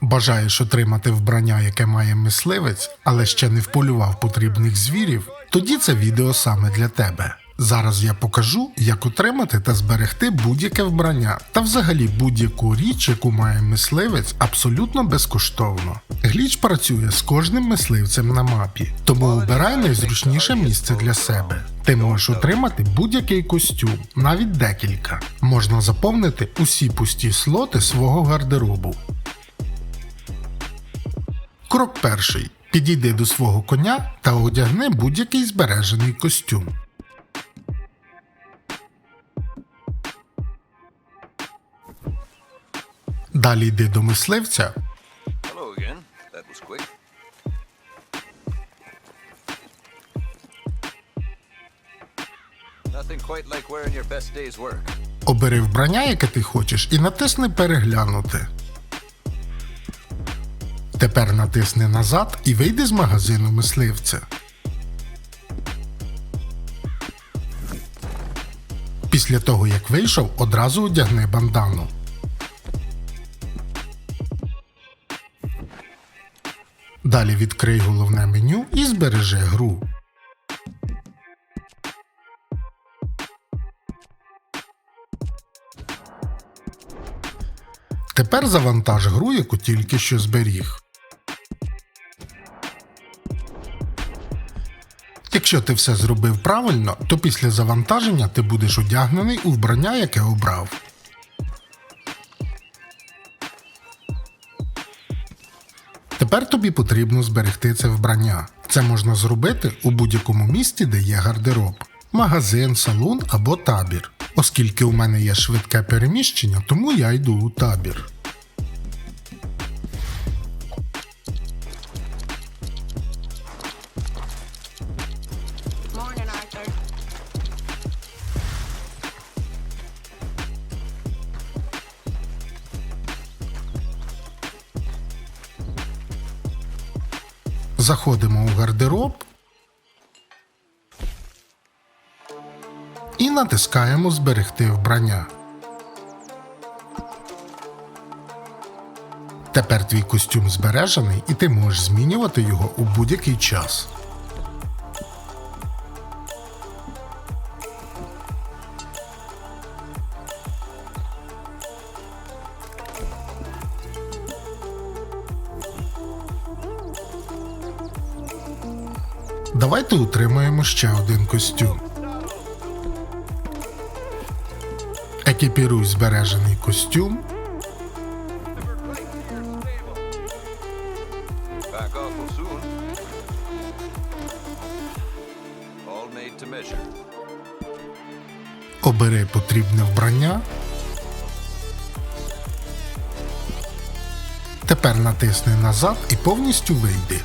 Бажаєш отримати вбрання, яке має мисливець, але ще не вполював потрібних звірів, тоді це відео саме для тебе. Зараз я покажу, як отримати та зберегти будь-яке вбрання та взагалі будь-яку річ, яку має мисливець, абсолютно безкоштовно. Гліч працює з кожним мисливцем на мапі, тому обирай найзручніше місце для себе. Ти можеш отримати будь-який костюм, навіть декілька. Можна заповнити усі пусті слоти свого гардеробу. Крок перший. Підійди до свого коня та одягни будь-який збережений костюм. Далі йди до мисливця, обери вбрання, яке ти хочеш, і натисни переглянути. Тепер натисни назад і вийди з магазину мисливця. Після того, як вийшов, одразу одягни бандану. Далі відкрий головне меню і збережи гру. Тепер завантаж гру, яку тільки що зберіг. Якщо ти все зробив правильно, то після завантаження ти будеш одягнений у вбрання, яке обрав. Тепер тобі потрібно зберегти це вбрання. Це можна зробити у будь-якому місті, де є гардероб, магазин, салон або табір. Оскільки у мене є швидке переміщення, тому я йду у табір. Заходимо у гардероб і натискаємо Зберегти вбрання. Тепер твій костюм збережений і ти можеш змінювати його у будь-який час. Давайте утримаємо ще один костюм. Екіпіруй збережений костюм. Обери потрібне вбрання. Тепер натисни назад і повністю вийди.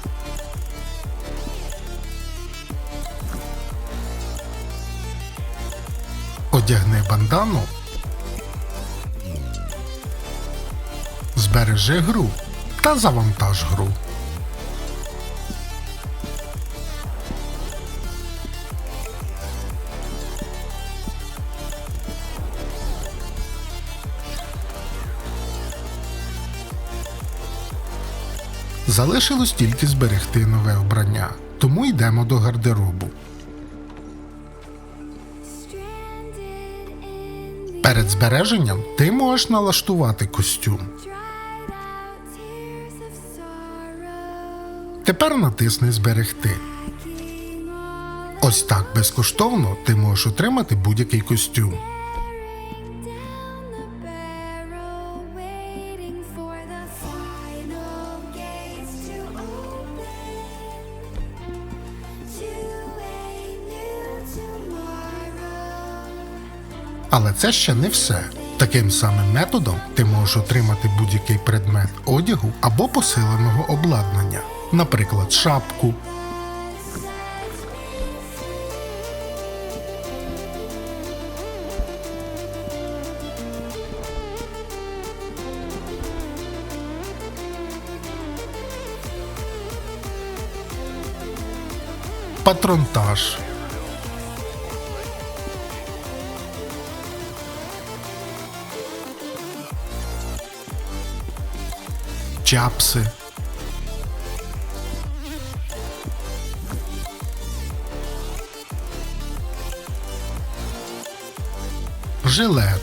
Одягни бандану. Збережи гру та завантаж гру. Залишилось тільки зберегти нове вбрання, тому йдемо до гардеробу. Перед збереженням ти можеш налаштувати костюм. Тепер натисни Зберегти. Ось так безкоштовно ти можеш отримати будь-який костюм. Але це ще не все. Таким самим методом ти можеш отримати будь-який предмет одягу або посиленого обладнання, наприклад, шапку. Патронтаж. Чапси. Жилет.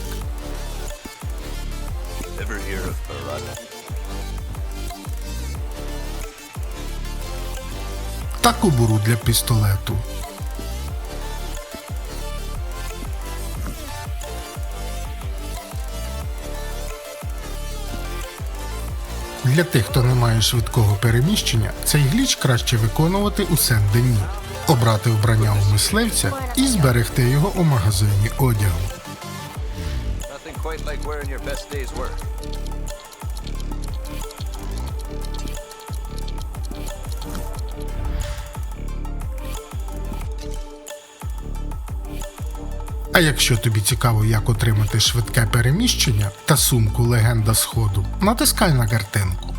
Та кобуру для пістолету. Для тих, хто не має швидкого переміщення, цей гліч краще виконувати у Сен-Дені. Обрати вбрання у мисливця і зберегти його у магазині одягу. А якщо тобі цікаво, як отримати швидке переміщення та сумку Легенда Сходу, натискай на картинку.